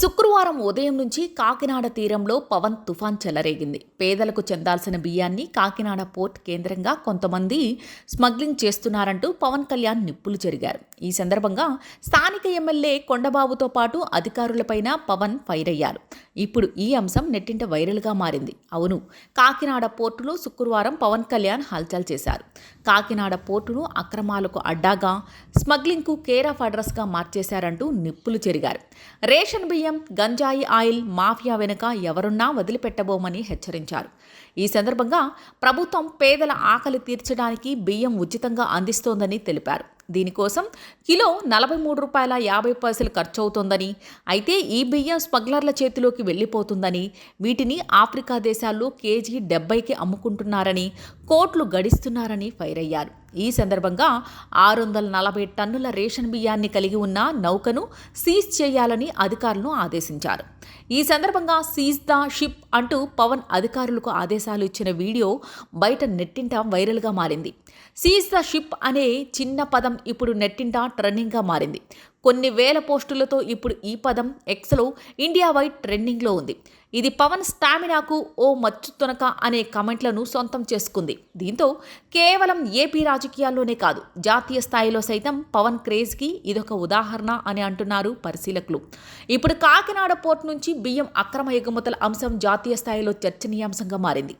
శుక్రవారం ఉదయం నుంచి కాకినాడ తీరంలో పవన్ తుఫాన్ చెలరేగింది. పేదలకు చెందాల్సిన బియ్యాన్ని కాకినాడ పోర్ట్ కేంద్రంగా కొంతమంది స్మగ్లింగ్ చేస్తున్నారంటూ పవన్ కళ్యాణ్ నిప్పులు చెరిగారు ఈ సందర్భంగా స్థానిక ఎమ్మెల్యే కొండబాబుతో పాటు అధికారులపైన పవన్ ఫైర్ అయ్యారు. ఇప్పుడు ఈ అంశం నెట్టింట వైరల్గా మారింది. అవును కాకినాడ పోర్టులో శుక్రవారం పవన్ కళ్యాణ్ హల్చల్ చేశారు. కాకినాడ పోర్టును అక్రమాలకు అడ్డాగా స్మగ్లింగ్కు కేర్ ఆఫ్ అడ్రస్గా మార్చేశారంటూ నిప్పులు చెరిగారు. రేషన్ బియ్యం గంజాయి ఆయిల్ మాఫియా వెనుక ఎవరున్నా వదిలిపెట్టబోమని హెచ్చరించారు. ఈ సందర్భంగా ప్రభుత్వం పేదల ఆకలి తీర్చడానికి బియ్యం ఉచితంగా అందిస్తోందని తెలిపారు. దీనికోసం కిలో నలభై మూడు రూపాయల యాభై పైసలు ఖర్చు అవుతోందని అయితే ఈ బియ్యం స్మగ్లర్ల చేతిలోకి వెళ్ళిపోతుందని వీటిని ఆఫ్రికా దేశాల్లో కేజీ డెబ్బైకి అమ్ముకుంటున్నారని కోట్లు గడిస్తున్నారని ఫైర్ అయ్యారు. ఈ సందర్భంగా ఆరు వందల నలభై టన్నుల రేషన్ బియ్యాన్ని కలిగి ఉన్న నౌకను సీజ్ చేయాలని అధికారులను ఆదేశించారు. ఈ సందర్భంగా సీజ్ ద షిప్ అంటూ పవన్ అధికారులకు ఆదేశాలు ఇచ్చిన వీడియో బయట నెట్టింట వైరల్గా మారింది. సీజ్ ద షిప్ అనే చిన్న పదం ఇప్పుడు నెట్టింట ట్రెండింగ్గా మారింది. కొన్ని వేల పోస్టులతో ఇప్పుడు ఈ పదం ఎక్స్లో ఇండియా వైడ్ ట్రెండింగ్లో ఉంది. ఇది పవన్ స్టామినాకు ఓ మచ్చు తునక అనే కమెంట్లను సొంతం చేసుకుంది. దీంతో కేవలం ఏపీ రాజకీయాల్లోనే కాదు జాతీయ స్థాయిలో సైతం పవన్ క్రేజ్కి ఇదొక ఉదాహరణ అని అంటున్నారు పరిశీలకులు. ఇప్పుడు కాకినాడ పోర్ట్ నుంచి బియ్యం అక్రమ ఎగుమతుల అంశం జాతీయ స్థాయిలో చర్చనీయాంశంగా మారింది.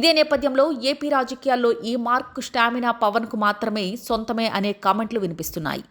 ఇదే నేపథ్యంలో ఏపీ రాజకీయాల్లో ఈ మార్క్ స్టామినా పవన్కు మాత్రమే సొంతమే అనే కామెంట్లు వినిపిస్తున్నాయి.